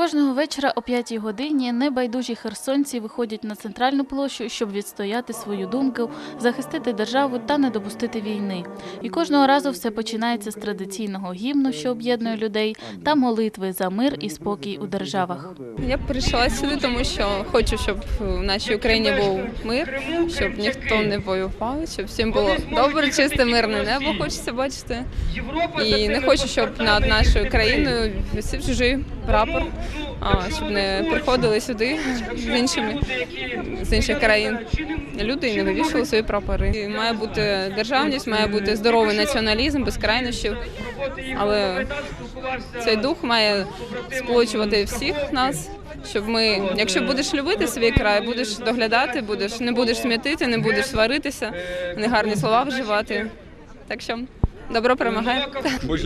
Кожного вечора о 5 годині небайдужі херсонці виходять на центральну площу, щоб відстояти свою думку, захистити державу та не допустити війни. І кожного разу все починається з традиційного гімну, що об'єднує людей, та молитви за мир і спокій у державах. Я прийшла сюди, тому що хочу, щоб в нашій Україні був мир, щоб ніхто не воював, щоб всім було добре, чисте, мирне небо хочеться бачити. І не хочу, щоб над нашою країною висів чужий прапор, щоб не приходили сюди з іншими з інших країн люди і не вивішували свої прапори. І має бути державність, має бути здоровий націоналізм, без крайнощів. Але цей дух має сплочувати всіх нас. Щоб ми, якщо будеш любити свій край, будеш доглядати, будеш не будеш смітити, не будеш сваритися, негарні слова вживати. Так що добро перемагає.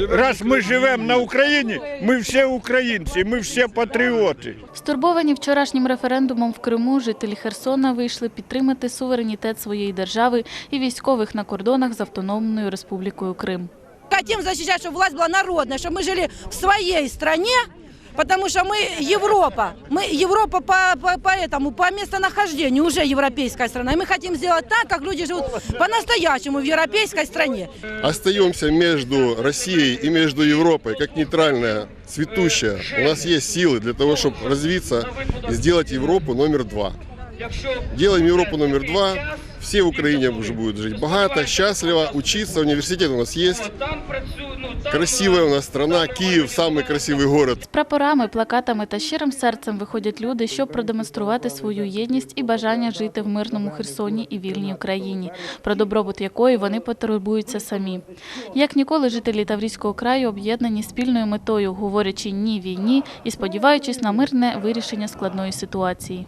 Раз ми живемо на Україні, ми всі українці, ми всі патріоти. Стурбовані вчорашнім референдумом в Криму, жителі Херсона вийшли підтримати суверенітет своєї держави і військових на кордонах з Автономною Республікою Крим. Хотим защищать, чтобы власть была народная, чтобы мы жили в своей стране, Потому что мы Европа. Мы Европа по, по, по этому, по местонахождению уже европейская страна. И мы хотим сделать так, как люди живут по-настоящему в европейской стране. остаемся между Россией и между Европой, как нейтральная, цветущая. У нас есть силы для того, чтобы развиться и сделать Европу номер два. Делаем Европу номер два. Все в Украине уже будут жить богато, счастливо, учиться. Университет у нас есть. Красивая у нас страна. Киев самый красивый город З прапорами, плакатами та щирим серцем виходять люди, щоб продемонструвати свою єдність і бажання жити в мирному Херсоні і вільній Україні, про добробут якої вони потребуються самі. Як ніколи, жителі Таврійського краю об'єднані спільною метою, говорячи ні війні і сподіваючись на мирне вирішення складної ситуації.